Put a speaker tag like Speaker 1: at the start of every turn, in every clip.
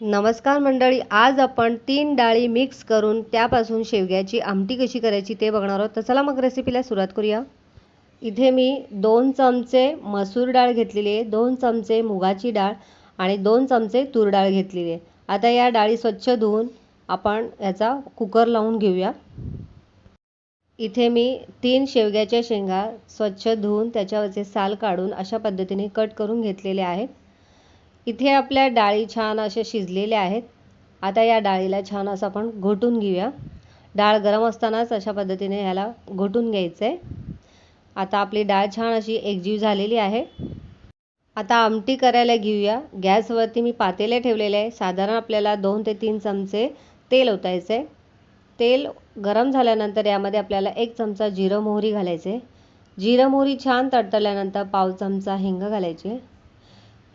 Speaker 1: नमस्कार मंडळी आज आपण तीन डाळी मिक्स करून त्यापासून शेवग्याची आमटी कशी करायची ते बघणार आहोत. तर चला मग रेसिपीला सुरुवात करूया. इथे मी दोन चमचे मसूर डाळ घेतलेली आहे दोन चमचे मुगाची डाळ आणि दोन चमचे तूर डाळ घेतलेली आहे. आता या डाळी स्वच्छ धुवून आपण याचा कुकर लावून घेऊया. इथे मी तीन शेवग्याच्या शेंगा स्वच्छ धुवून त्याच्यावरचे साल काढून अशा पद्धतीने कट करून घेतलेले आहेत. इथे आपल्या डाळी छान अशा शिजलेल्या आहेत. आता या डाळीला छान असं आपण घोटून घेऊया. डाळ गरम असतानाच अशा पद्धतीने ह्याला घोटून घ्यायचं आहे आता आपली डाळ छान अशी एकजीव झालेली आहे. आता आमटी करायला घेऊया. गॅसवरती मी पातेले ठेवलेले आहे. साधारण आपल्याला दोन ते तीन चमचे तेल ओतायचं आहे तेल गरम झाल्यानंतर यामध्ये आपल्याला एक चमचा जिरं मोहरी घालायचे जिरं मोहरी छान तडतडल्यानंतर पाव चमचा हिंग घालायचे.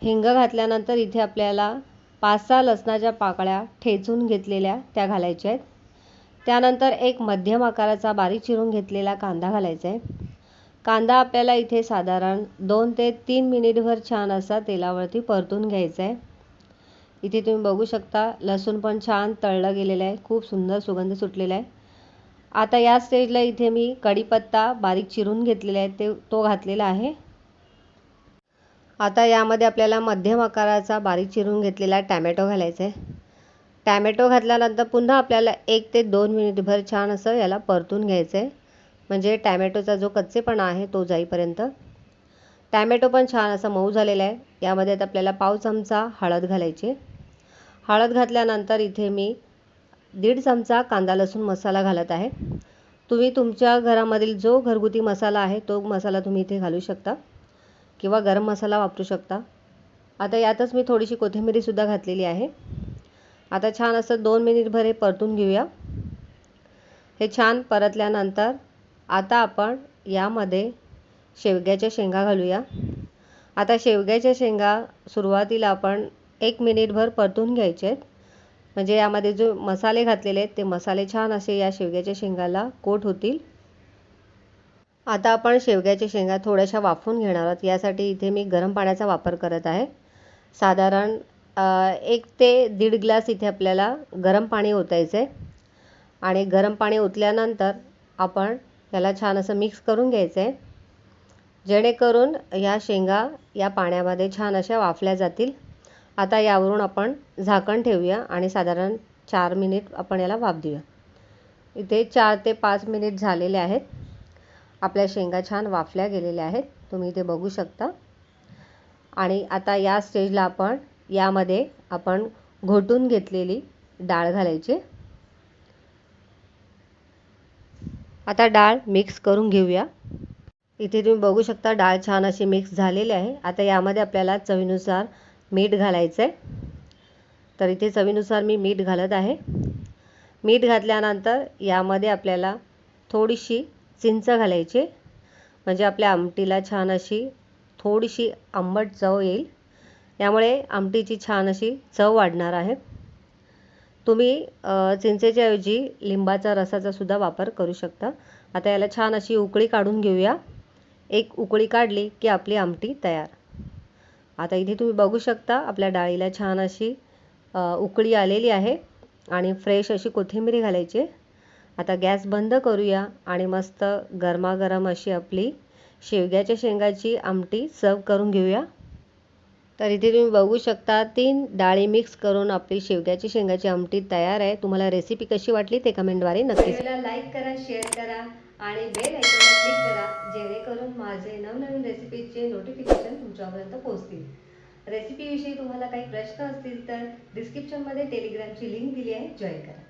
Speaker 1: हिंग घातल्यानंतर इथे आपल्याला पाच सहा लसणाच्या पाकळ्या ठेचून घेतलेल्या त्या घालायच्या आहेत. त्यानंतर एक मध्यम आकाराचा बारीक चिरून घेतलेला कांदा घालायचा आहे. कांदा आपल्याला इथे साधारण दोन ते तीन मिनिटभर छान असा तेलावरती परतून घ्यायचा आहे. इथे तुम्ही बघू शकता लसूण पण छान तळलं गेलेलं आहे. खूप सुंदर सुगंध सुटलेला आहे. आता या स्टेजला इथे मी कढीपत्ता बारीक चिरून घेतलेला आहे. ते तो घातलेला आहे. आता यामध्ये आपल्याला मध्यम आकाराचा बारीक चिरून घेतलेला टॅमॅटो घालायचा आहे टॅमॅटो घातल्यानंतर पुन्हा आपल्याला एक ते दोन मिनिटभर छान असं याला परतून घ्यायचं आहे म्हणजे टॅमॅटोचा जो कच्चेपणा आहे तो जाईपर्यंत. टॅमॅटो पण छान असा मऊ झालेला आहे. यामध्ये आता आपल्याला पाव चमचा हळद घालायची. हळद घातल्यानंतर इथे मी दीड चमचा कांदा लसूण मसाला घालत आहे. तुम्ही तुमच्या घरामधील जो घरगुती मसाला आहे तो मसाला तुम्ही इथे घालू शकता. किंवा गरम मसाला वापरू शकता. आता यातच मी थोडीशी कोथिंबीरीसुद्धा घातलेली आहे. आता छान असं दोन मिनिटभर हे परतून घेऊया. हे छान परतल्यानंतर आता आपण यामध्ये शेवग्याच्या शेंगा घालूया. आता शेवग्याच्या शेंगा सुरुवातीला आपण एक मिनिटभर परतून घ्यायचे आहेत म्हणजे यामध्ये जो मसाले घातलेले आहेत ते मसाले छान असे या शेवग्याच्या शेंगाला कोट होतील. आता आपण शेवग्याच्या शेंगा थोड्याशा वाफवून घेणार आहोत. यासाठी इथे मी गरम पाण्याचा वापर करत आहे. साधारण एक ते दीड ग्लास इथे आपल्याला गरम पाणी ओतायचं आहे. आणि गरम पाणी ओतल्यानंतर आपण याला छान असं मिक्स करून घ्यायचं आहे. जेणेकरून या शेंगा या पाण्यामध्ये छान अशा वाफल्या जातील. आता यावरून आपण झाकण ठेवूया आणि साधारण चार मिनिट आपण याला वाफ देऊया. इथे चार ते पाच मिनिट झालेले आहेत. आपल्या शेंगा छान वाफल्या गेलेल्या आहेत. तुम्ही इथे बघू शकता. आणि आता या स्टेजला आपण यामध्ये आपण घोटून घेतलेली डाळ घालायची. आता डाळ मिक्स करून घेऊया. इथे तुम्ही बघू शकता डाळ छान अशी मिक्स झालेली आहे. आता यामध्ये आपल्याला चवीनुसार मीठ घालायचं आहे तर इथे चवीनुसार मी मीठ घालत आहे. मीठ घातल्यानंतर यामध्ये आपल्याला थोडीशी चिंच घालायची. म्हणजे आपल्या आमटीला छान अशी थोडीशी आंबट चव येईल. त्यामुळे आमटीची छान अशी चव वाढणार आहे. तुम्ही चिंचेच्या ऐवजी लिंबाचा रसाचा सुद्धा वापर करू शकता. आता याला छान अशी उकळी काढून घेऊया. एक उकळी काढली की आपली आमटी तयार. आता इथे तुम्ही बघू शकता आपल्या डाळीला छान अशी उकळी आलेली आहे. आणि फ्रेश अशी कोथिंबीर घालायची. आता गॅस बंद करूया आणि मस्त गरमागरम अशी आपली शेवग्याच्या शेंगाची आमटी सर्व करून घेऊया. तर इथे तुम्ही बघू शकता तीन डाळी मिक्स करून आपली शेवग्याची शेंगाची आमटी तयार आहे. तुम्हाला रेसिपी कशी वाटली ते कमेंटद्वारे नक्कीच लाईक करा शेअर करा आणि बेल आयकॉनला क्लिक करा जेणेकरून माझे नवनवीन रेसिपीचे नोटिफिकेशन तुमच्यापर्यंत पोहोचतील. रेसिपीविषयी तुम्हाला काही प्रश्न असतील तर डिस्क्रिप्शनमध्ये टेलिग्रामची लिंक दिली आहे. जॉईन करा.